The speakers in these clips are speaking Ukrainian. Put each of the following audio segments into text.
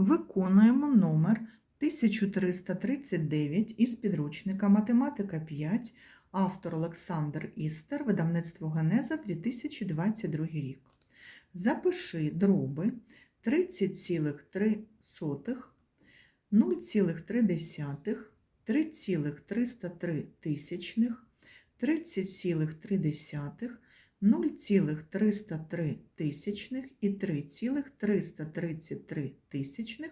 Виконуємо номер 1339 із підручника Математика 5, автор Олександр Істер, видавництво Генеза 2022 рік. Запиши дроби 30,3, 0,3, 3,303 30,3, 0,303 тисячних і 3,333 тисячних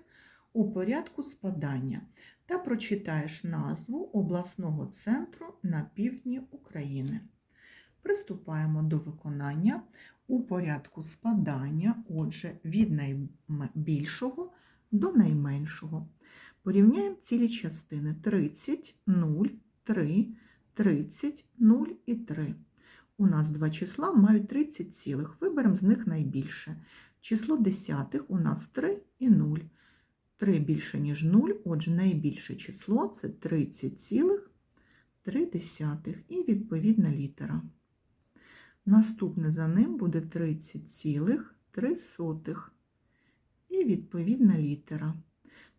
у порядку спадання та прочитаєш назву обласного центру на півдні України. Приступаємо до виконання у порядку спадання, отже, від найбільшого до найменшого. Порівняємо цілі частини 30, 0, 3, 30, 0 і 3. У нас два числа мають 30 цілих. Виберемо з них найбільше. Число десятих у нас 3 і 0. 3 більше, ніж 0, отже, найбільше число це 30,3 і відповідна літера. Наступне за ним буде 30,3 і відповідна літера.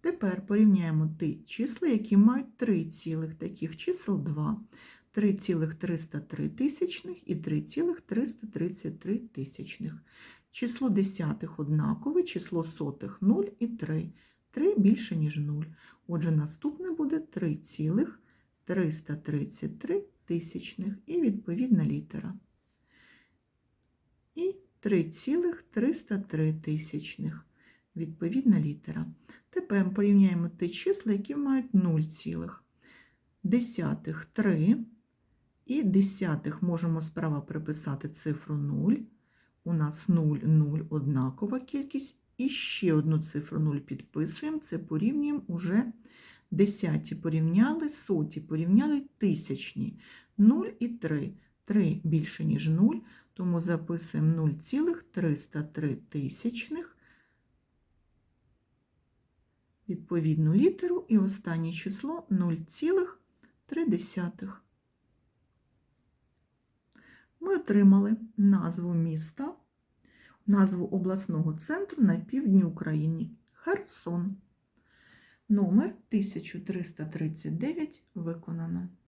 Тепер порівняємо ті числа, які мають 3 цілих, таких чисел 2. 3,303 тисячних і 3,333 тисячних. Число десятих однакове, число сотих 0 і 3. 3 більше, ніж 0. Отже, наступне буде 3,333 тисячних і відповідна літера. І 3,303 тисячних. Відповідна літера. Тепер порівняємо ті числа, які мають 0 цілих. Десятих 3. І десятих можемо справа приписати цифру 0. У нас 0, 0 однакова кількість. І ще одну цифру 0 підписуємо. Це порівнюємо уже десяті порівняли, соті порівняли тисячні. 0 і 3. 3 більше, ніж 0, тому записуємо 0,303 тисячних. Відповідну літеру і останнє число 0,3. Ми отримали назву міста, назву обласного центру на півдні України Херсон. Номер 1339 виконано.